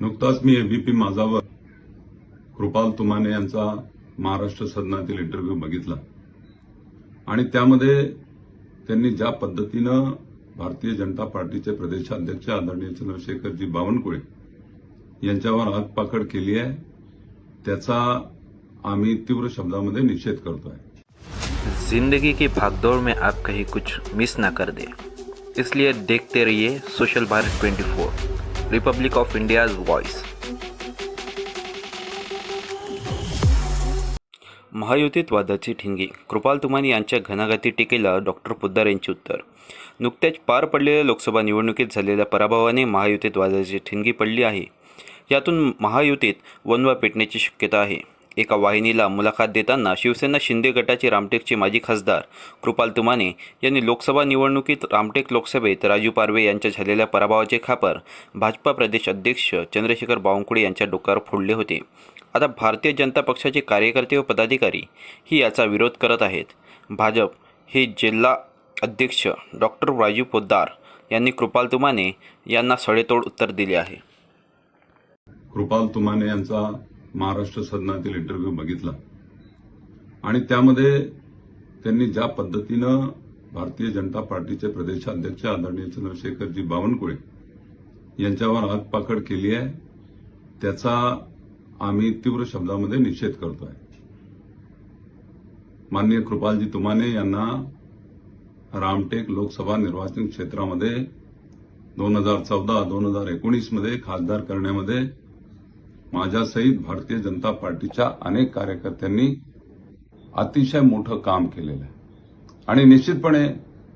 नुकताच मी एबीपी माझावर कृपाल तुमाने यांचा महाराष्ट्र सदनातील इंटरव्ह्यू बघितला. आणि त्यामध्ये त्यांनी ज्या पद्धतीनं भारतीय जनता पार्टीचे प्रदेशाध्यक्ष आदरणीय चंद्रशेखरजी बावनकुळे यांच्यावर हातपाकड केली आहे त्याचा आम्ही तीव्र शब्दामध्ये निषेध करतो आहे जिंदगी की भागदौड़ में आप कहीं कुछ मिस ना कर दे। इसलिए देखते रहिए social Bharat 24 republic of India's voice महायुतीत वादाची ठिंगी कृपाल तुमानी यांच्या घणाघाती टीकेला डॉक्टर पुद्दार यांची उत्तर. नुकत्याच पार पडलेल्या लोकसभा निवडणुकीत झालेल्या पराभवाने महायुतीत वादाची ठिंगी पडली आहे. यातून महायुतीत वनवा पेटण्याची शक्यता आहे. एका वाहिनीला मुलाखत देताना शिवसेना शिंदे गटाचे रामटेकचे माजी खासदार कृपाल तुमाने यांनी लोकसभा निवडणुकीत रामटेक लोकसभेत राजू पारवे यांच्या झालेल्या पराभवाचे खापर भाजपा प्रदेश अध्यक्ष चंद्रशेखर बावनकुळे यांच्या डोक्यावर फोडले होते. आता भारतीय जनता पक्षाचे कार्यकर्ते व पदाधिकारी ही याचा विरोध करत आहेत. भाजप हे जिल्हा अध्यक्ष डॉक्टर राजू पोद्दार यांनी कृपाल तुमाने यांना सडेतोड उत्तर दिले आहे. कृपाल तुमाने यांचा महाराष्ट्र सदनातील इंटरव्ह्यू बघितला. आणि त्यामध्ये त्यांनी ज्या पद्धतीनं भारतीय जनता पार्टीचे प्रदेशाध्यक्ष आदरणीय चंद्रशेखरजी बावनकुळे यांच्यावर आगपाखड केली आहे त्याचा आम्ही तीव्र शब्दामध्ये निषेध करतोय. माननीय कृपालजी तुमाने यांना रामटेक लोकसभा निर्वाचन क्षेत्रामध्ये दोन हजार चौदा दोन हजार एकोणीसमध्ये खासदार करण्यामध्ये माझ्यासहित भारतीय जनता पार्टीच्या अनेक कार्यकर्त्यांनी अतिशय मोठं काम केलेलं आहे. आणि निश्चितपणे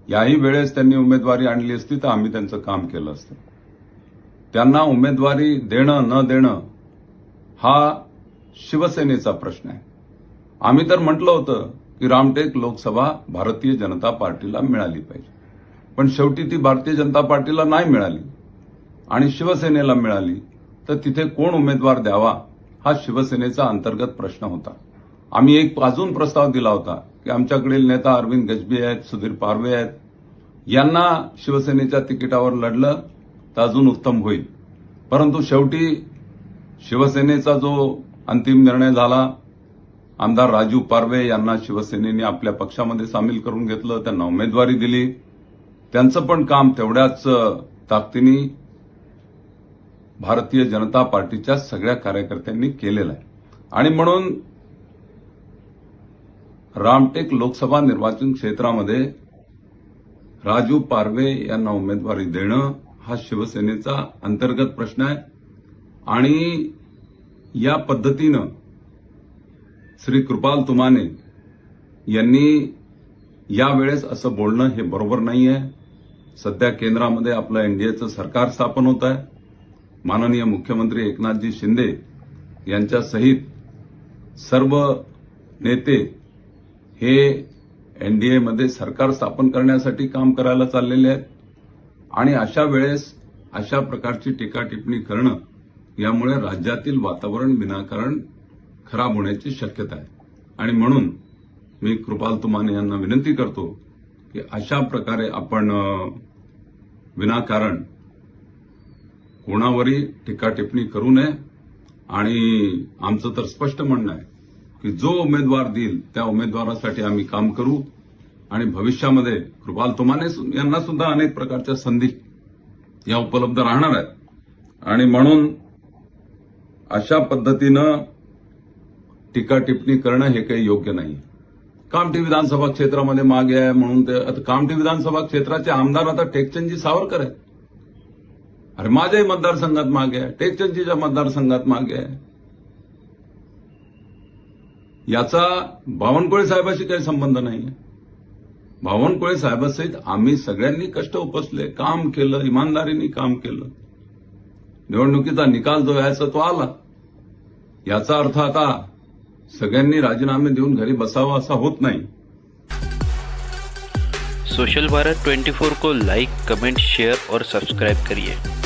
याही वेळेस त्यांनी उमेदवारी आणली असती तर आम्ही त्यांचं काम केलं असतं. त्यांना उमेदवारी देणं न देणं हा शिवसेनेचा प्रश्न आहे. आम्ही तर म्हटलं होतं की रामटेक लोकसभा भारतीय जनता पार्टीला मिळाली पाहिजे. पण शेवटी ती भारतीय जनता पार्टीला नाही मिळाली आणि शिवसेनेला मिळाली. तर तिथे कोण उमेदवार द्यावा हा शिवसेनेचा अंतर्गत प्रश्न होता. आम्ही एक अजून प्रस्ताव दिला होता की आमच्याकडील नेता अरविंद गजबी आहेत सुधीर पारवे आहेत. यांना शिवसेनेच्या तिकिटावर लढलं तर अजून उत्तम होईल. परंतु शेवटी शिवसेनेचा जो अंतिम निर्णय झाला आमदार राजू पारवे यांना शिवसेनेने आपल्या पक्षामध्ये सामील करून घेतलं त्यांना उमेदवारी दिली. त्यांचं पण काम तेवढ्याच ताकदीने भारतीय जनता पार्टीच्या सगळ्या कार्यकर्त्यांनी केलेला आहे. आणि म्हणून रामटेक लोकसभा निर्वाचन क्षेत्रामध्ये राजू पारवे यांना उमेदवारी देणं हा शिवसेनेचा अंतर्गत प्रश्न आहे. आणि या पद्धतीनं श्री कृपाल तुमाने यांनी यावेळेस असं बोलणं हे बरोबर नाही आहे सध्या केंद्रामध्ये आपलं एनडीएचं सरकार स्थापन होत आहे. माननीय मुख्यमंत्री एकनाथजी शिंदे यांच्यासहित सर्व नेते हे एनडीएमध्ये सरकार स्थापन करण्यासाठी काम करायला चाललेले आहेत. आणि अशा वेळेस अशा प्रकारची टीका टिप्पणी करणं यामुळे राज्यातील वातावरण विनाकारण खराब होण्याची शक्यता आहे. आणि म्हणून मी कृपाल तुमाने यांना विनंती करतो की अशा प्रकारे आपण विनाकारण कोणावरही टीका टिप्पणी करू नये. आणि आमचं तर स्पष्ट म्हणणं आहे की जो उमेदवार देईल त्या उमेदवारासाठी आम्ही काम करू. आणि भविष्यामध्ये कृपाल तुमाने यांना सुद्धा अनेक प्रकारच्या संधी या उपलब्ध राहणार आहेत. आणि म्हणून अशा पद्धतीनं टीका टिप्पणी करणं हे काही योग्य नाही. कामठी विधानसभा क्षेत्रामध्ये मागे आहे म्हणून ते आता कामठी विधानसभा क्षेत्राचे आमदार आता टेकचंदजी सावरकर आहेत. अरे माझ्याही मतदारसंघात मागे आहे. मतदारसंघात मागे आहे. याचा बावनकुळे साहेबाशी काही संबंध नाही बावनकुळे साहेबासहित आम्ही सगळ्यांनी कष्ट उपसले काम केलं इमानदारीने काम केलं. निवडणुकीचा निकाल जो यायचा तो आला. याचा अर्थ आता सगळ्यांनी राजीनामे देऊन घरी बसावं असा होत नाही. सोशल भारत 24 को लाइक कमेंट शेयर और सब्सक्राइब करिए.